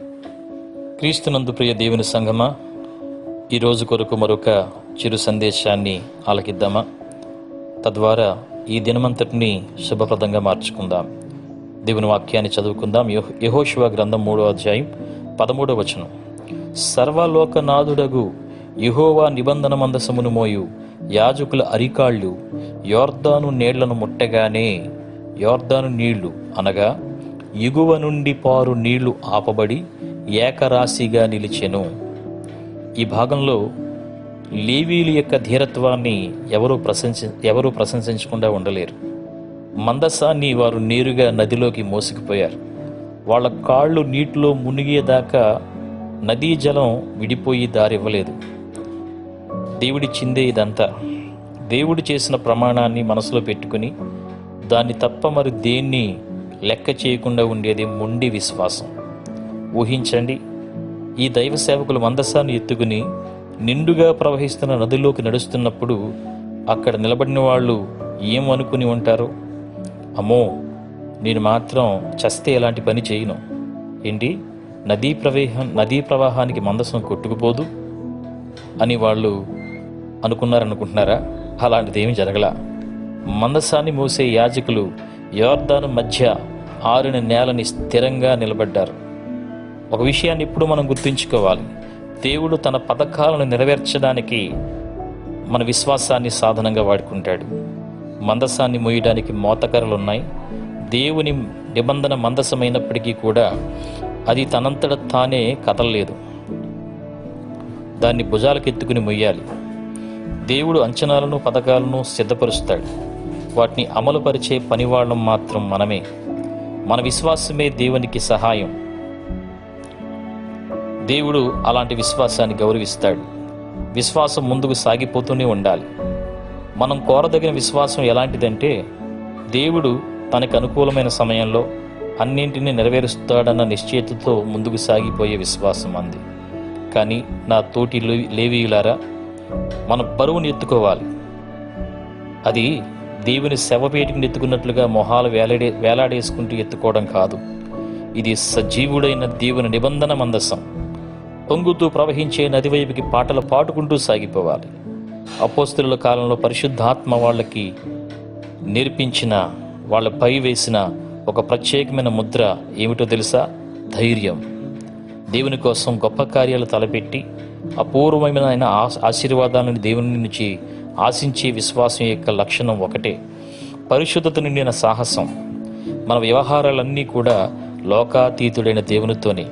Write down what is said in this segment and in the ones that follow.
క్రీస్తునందు ప్రియ దేవుని సంగమా ఈరోజు కొరకు మరొక చిరు సందేశాన్ని ఆలకిద్దామా? తద్వారా ఈ దినమంతటిని శుభప్రదంగా మార్చుకుందాం. దేవుని వాక్యాన్ని చదువుకుందాం. యహోశివ గ్రంథం మూడో అధ్యాయం పదమూడవ వచనం. సర్వలోకనాథుడగు యెహోవా నిబంధన మందసమును మోయు యాజకుల అరికాళ్ళు యోర్దాను నీళ్ళను ముట్టగానే యోర్దాను నీళ్ళు అనగా ఎగువ నుండి పారు నీళ్ళు ఆపబడి ఏకరాశిగా నిలిచెను. ఈ భాగంలో లేవీలు యొక్క ధీరత్వాన్ని ఎవరూ ప్రశంసి ఎవరూ ప్రశంసించకుండా ఉండలేరు. మందసాన్ని వారు నేరుగా నదిలోకి మోసుకుపోయారు. వాళ్ళ కాళ్ళు నీటిలో మునిగేదాకా నదీ జలం విడిపోయి దారివ్వలేదు. దేవుడిచ్చిందే ఇదంతా. దేవుడు చేసిన ప్రమాణాన్ని మనసులో పెట్టుకుని దాన్ని తప్ప మరి దేన్ని లెక్క చేయకుండా ఉండేది మొండి విశ్వాసం. ఊహించండి ఈ దైవ సేవకులు మందసాన్ని ఎత్తుకుని నిండుగా ప్రవహిస్తున్న నదిలోకి నడుస్తున్నప్పుడు అక్కడ నిలబడిన వాళ్ళు ఏమనుకుని ఉంటారు? అమ్మో నేను మాత్రం చస్తే ఎలాంటి పని చేయను. ఏంటి? నదీ ప్రవేహం నదీ ప్రవాహానికి మందసం కొట్టుకుపోదు అని వాళ్ళు అనుకున్నారనుకుంటున్నారా? అలాంటిది జరగల. మందసాన్ని మోసే యాజకులు యోర్దాను మధ్య ఆరిన నేలని స్థిరంగా నిలబడ్డారు. ఒక విషయాన్ని ఇప్పుడు మనం గుర్తుంచుకోవాలి. దేవుడు తన పథకాలను నెరవేర్చడానికి మన విశ్వాసాన్ని సాధనంగా వాడుకుంటాడు. మందసాన్ని మోయడానికి మోతకరలు ఉన్నాయి దేవుని నిబంధన మందసమైనప్పటికీ కూడా అది తనంతట తానే కదలలేదు. దాన్ని భుజాలకెత్తుకుని మొయ్యాలి దేవుడు అంచనాలను పథకాలను సిద్ధపరుస్తాడు. వాటిని అమలుపరిచే పనివాళ్ళం మాత్రం మనమే. మన విశ్వాసమే దేవునికి సహాయం. దేవుడు అలాంటి విశ్వాసాన్ని గౌరవిస్తాడు. విశ్వాసం ముందుకు సాగిపోతూనే ఉండాలి. మనం కోరదగిన విశ్వాసం ఎలాంటిదంటే దేవుడు తనకు అనుకూలమైన సమయంలో అన్నింటినీ నెరవేరుస్తాడన్న నిశ్చయితతో ముందుకు సాగిపోయే విశ్వాసం అంది. కానీ నా తోటి లేవీయులారా మన బరువుని ఎత్తుకోవాలి. అది దేవుని శవపేటికి ఎత్తుకున్నట్లుగా మొహాలు వేలాడే వేలాడేసుకుంటూ ఎత్తుకోవడం కాదు. ఇది సజీవుడైన దేవుని నిబంధన మందసం. పొంగుతూ ప్రవహించే నది వైపుకి పాటలు పాడుకుంటూ సాగిపోవాలి. అపోస్తుల కాలంలో పరిశుద్ధాత్మ వాళ్ళకి నేర్పించిన వాళ్ళపై వేసిన ఒక ప్రత్యేకమైన ముద్ర ఏమిటో తెలుసా? ధైర్యం. దేవుని కోసం గొప్ప కార్యాలు తలపెట్టి అపూర్వమైన ఆయన ఆశ- ఆశీర్వాదాలను దేవుని నుంచి ఆశించే విశ్వాసం యొక్క లక్షణం ఒకటే. పరిశుద్ధత నిండిన సాహసం. మన వ్యవహారాలన్నీ కూడా లోకాతీతుడైన దేవునితోనే.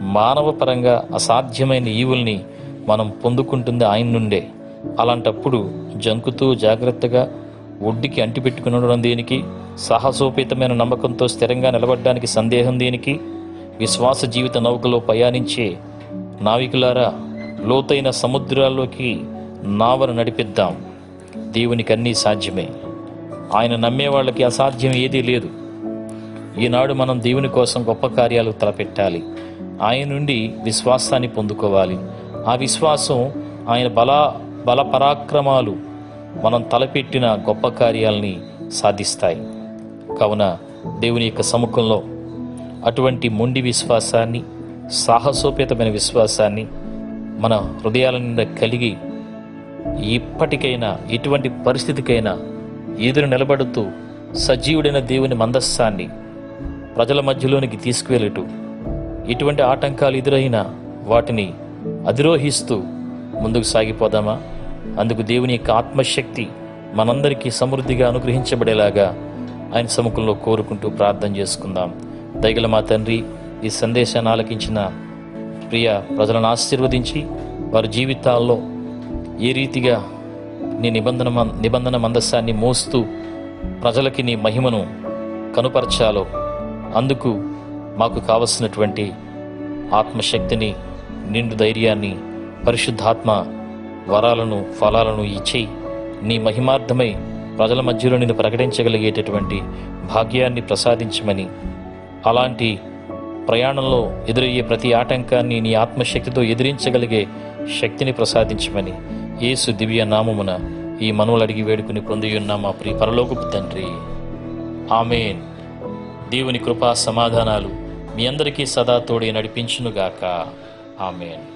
మానవ పరంగా అసాధ్యమైన ఈవుల్ని మనం పొందుకుంటుంది ఆయన నుండే. అలాంటప్పుడు జంకుతూ జాగ్రత్తగా ఒడ్డుకి అంటిపెట్టుకుని దేనికి? సాహసోపేతమైన నమ్మకంతో స్థిరంగా నిలబడడానికి సందేహం దేనికి? విశ్వాస జీవిత నౌకలో ప్రయాణించే నావికులారా లోతైన సముద్రాల్లోకి నావను నడిపిద్దాం. దేవునికి అన్నీ సాధ్యమే. ఆయన నమ్మే వాళ్ళకి అసాధ్యం ఏదీ లేదు. ఈనాడు మనం దేవుని కోసం గొప్ప కార్యాలు తలపెట్టాలి. ఆయన నుండి విశ్వాసాన్ని పొందుకోవాలి. ఆ విశ్వాసం ఆయన బల బల పరాక్రమాలు మనం తలపెట్టిన గొప్ప కార్యాలని సాధిస్తాయి. కావున దేవుని యొక్క సముఖంలో అటువంటి మొండి విశ్వాసాన్ని సాహసోపేతమైన విశ్వాసాన్ని మన హృదయాల నిండా కలిగి ఇప్పటికైనా ఎటువంటి పరిస్థితికైనా ఎదురు నిలబడుతూ సజీవుడైన దేవుని మందస్సాన్ని ప్రజల మధ్యలోనికి తీసుకువెళ్ళటూ ఎటువంటి ఆటంకాలు ఎదురైనా వాటిని అధిరోహిస్తూ ముందుకు సాగిపోదామా? అందుకు దేవుని యొక్క ఆత్మశక్తి మనందరికీ సమృద్ధిగా అనుగ్రహించబడేలాగా ఆయన సముఖంలో కోరుకుంటూ ప్రార్థన చేసుకుందాం. దయగల మా తండ్రి ఈ సందేశాన్ని ఆలకించిన ప్రియ ప్రజలను ఆశీర్వదించి వారి జీవితాల్లో ఏ రీతిగా నీ నిబంధన మం- నిబంధన మందస్సాన్ని మోస్తూ ప్రజలకి నీ మహిమను కనుపరచాలో అందుకు మాకు కావలసినటువంటి ఆత్మశక్తిని నిండు ధైర్యాన్ని పరిశుద్ధాత్మ వరాలను ఫలాలను ఇచ్చి నీ మహిమార్థమై ప్రజల మధ్యలో నిన్ను ప్రకటించగలిగేటటువంటి భాగ్యాన్ని ప్రసాదించమని అలాంటి ప్రయాణంలో ఎదురయ్యే ప్రతి ఆటంకాన్ని నీ ఆత్మశక్తితో ఎదిరించగలిగే శక్తిని ప్రసాదించమని యేసు దివ్య నామమున ఈ మనవులు అడిగి వేడుకుని పొందియున్న మా ప్రియ పరలోకపు తండ్రి. ఆమెన్. దేవుని కృపా సమాధానాలు మీ అందరికీ సదా తోడి నడిపించునుగాక. ఆమెన్.